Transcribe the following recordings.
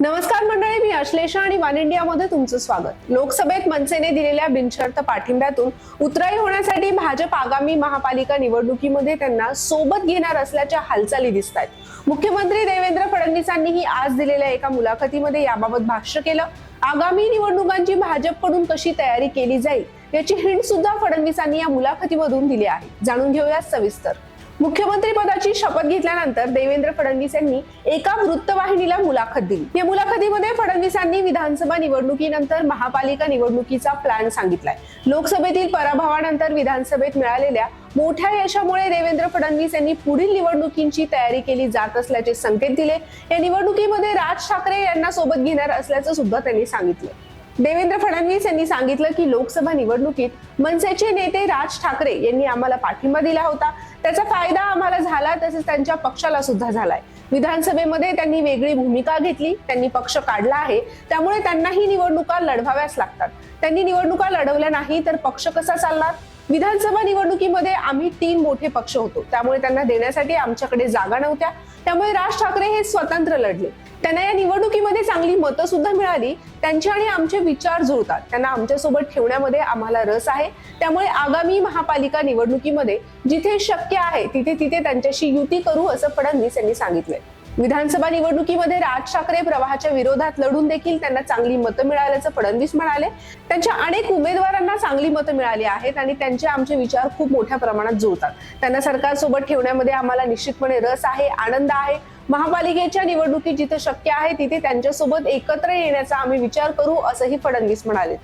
नमस्कार मंडळी मी अश्लेषा आणि वन इंडियामध्ये तुमचं स्वागत. लोकसभेत मनसेने दिलेल्या बिनशर्त पाठिंब्यातून उतराई होण्यासाठी भाजप आगामी महापालिका निवडणुकीमध्ये त्यांना सोबत घेणार असल्याच्या हालचाली दिसत आहेत मुख्यमंत्री देवेंद्र फडणवीसांनीही आज दिलेल्या एका मुलाखतीमध्ये याबाबत भाष्य केलं. आगामी निवडणुकांची भाजपकडून कशी तयारी केली जाईल याची हिंट सुद्धा फडणवीसांनी या मुलाखतीमधून दिली आहे. जाणून घेऊया सविस्तर. मुख्यमंत्री पदाची शपथ घेतल्यानंतर देवेंद्र फडणवीस यांनी एका वृत्तवाहिनीला मुलाखत दिली. या मुलाखतीमध्ये फडणवीसांनी विधानसभा निवडणुकीनंतर महापालिका निवडणुकीचा प्लॅन सांगितलाय. लोकसभेतील पराभवानंतर विधानसभेत मिळालेल्या मोठ्या यशामुळे देवेंद्र फडणवीस यांनी पुढील निवडणुकींची तयारी केली जात असल्याचे संकेत दिले. या निवडणुकीमध्ये राज ठाकरे यांना सोबत घेणार असल्याचं सुद्धा त्यांनी सांगितलं. देवेंद्र फडणवीस यांनी सांगितलं की लोकसभा निवडणुकीत मनसेचे नेते राज ठाकरे यांनी आम्हाला पाठिंबा दिला होता. त्याचा फायदा आम्हाला झाला तसेच त्यांच्या पक्षाला सुद्धा झालाय. विधानसभेमध्ये त्यांनी वेगळी भूमिका घेतली त्यांनी पक्ष काढला आहे. त्यामुळे त्यांनाही निवडणुका लढवाव्याच लागतात. त्यांनी निवडणुका लढवल्या नाही तर पक्ष कसा चालणार? विधानसभा निवडणुकीमध्ये आम्ही तीन मोठे पक्ष होतो. त्यामुळे त्यांना देण्यासाठी आमच्याकडे जागा नव्हत्या. त्यामुळे राज ठाकरे हे स्वतंत्र लढले. त्यांना या निवडणुकीमध्ये चांगली मतं सुद्धा मिळाली. त्यांचे आणि आमचे विचार जुळतात. त्यांना आमच्यासोबत ठेवण्यामध्ये आम्हाला रस आहे. त्यामुळे आगामी महापालिका निवडणुकीमध्ये जिथे शक्य आहे तिथे तिथे त्यांच्याशी युती करू असं फडणवीस यांनी सांगितलंय. विधानसभा निवडणुकीमध्ये राज ठाकरे प्रवाहाच्या विरोधात लढून देखील त्यांना चांगली मतं मिळाल्याचं फडणवीस म्हणाले. त्यांच्या अनेक उमेदवारांना चांगली मतं मिळाली आहेत आणि त्यांचे आमचे विचार खूप मोठ्या प्रमाणात जुळतात. त्यांना सरकारसोबत ठेवण्यामध्ये आम्हाला निश्चितपणे रस आहे आनंद आहे. महापालिकेच्या निवडणुकीत जिथे शक्य आहे तिथे त्यांच्यासोबत एकत्र येण्याचा आम्ही विचार करू असंही फडणवीस म्हणाले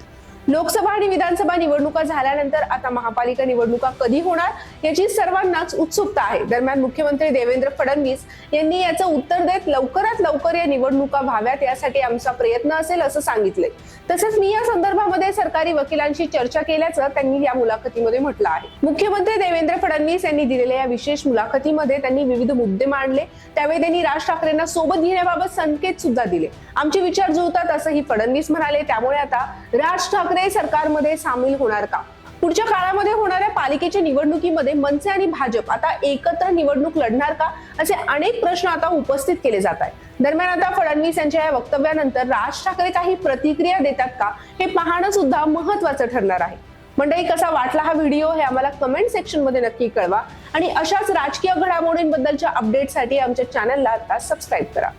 लोकसभा आणि विधानसभा निवडणुका झाल्यानंतर आता महापालिका निवडणुका कधी होणार याची सर्वांनाच उत्सुकता आहे. दरम्यान मुख्यमंत्री देवेंद्र फडणवीस यांनी याचं उत्तर देत लवकरात लवकर या निवडणुका व्हाव्यात यासाठी आमचा प्रयत्न असेल असं सांगितलंय. तसंच मी या संदर्भामध्ये सरकारी वकिलांशी चर्चा केल्याचं त्यांनी या मुलाखतीमध्ये म्हटलं आहे. मुख्यमंत्री देवेंद्र फडणवीस यांनी दिलेल्या या विशेष मुलाखतीमध्ये त्यांनी विविध मुद्दे मांडले. त्यावेळी त्यांनी राज ठाकरेंना सोबत घेण्याबाबत संकेत सुद्धा दिले. आमचे विचार जुळतात असंही फडणवीस म्हणाले. त्यामुळे आता राज ठाकरे सरकारमध्ये सामील होणार का? पुढच्या काळामध्ये होणाऱ्या पालिकेच्या निवडणुकीमध्ये मनसे आणि भाजप आता एकत्र निवडणूक लढणार का असे अनेक प्रश्न आता उपस्थित केले जात आहेत. दरम्यान आता फडणवीस यांच्या या वक्तव्यानंतर राज ठाकरे काही प्रतिक्रिया देतात का हे पाहणं सुद्धा महत्वाचं ठरणार आहे. मंडळी कसा वाटला हा व्हिडिओ हे आम्हाला कमेंट सेक्शनमध्ये नक्की कळवा. आणि अशाच राजकीय घडामोडींबद्दलच्या अपडेटसाठी आमच्या चॅनलला आता सबस्क्राईब करा.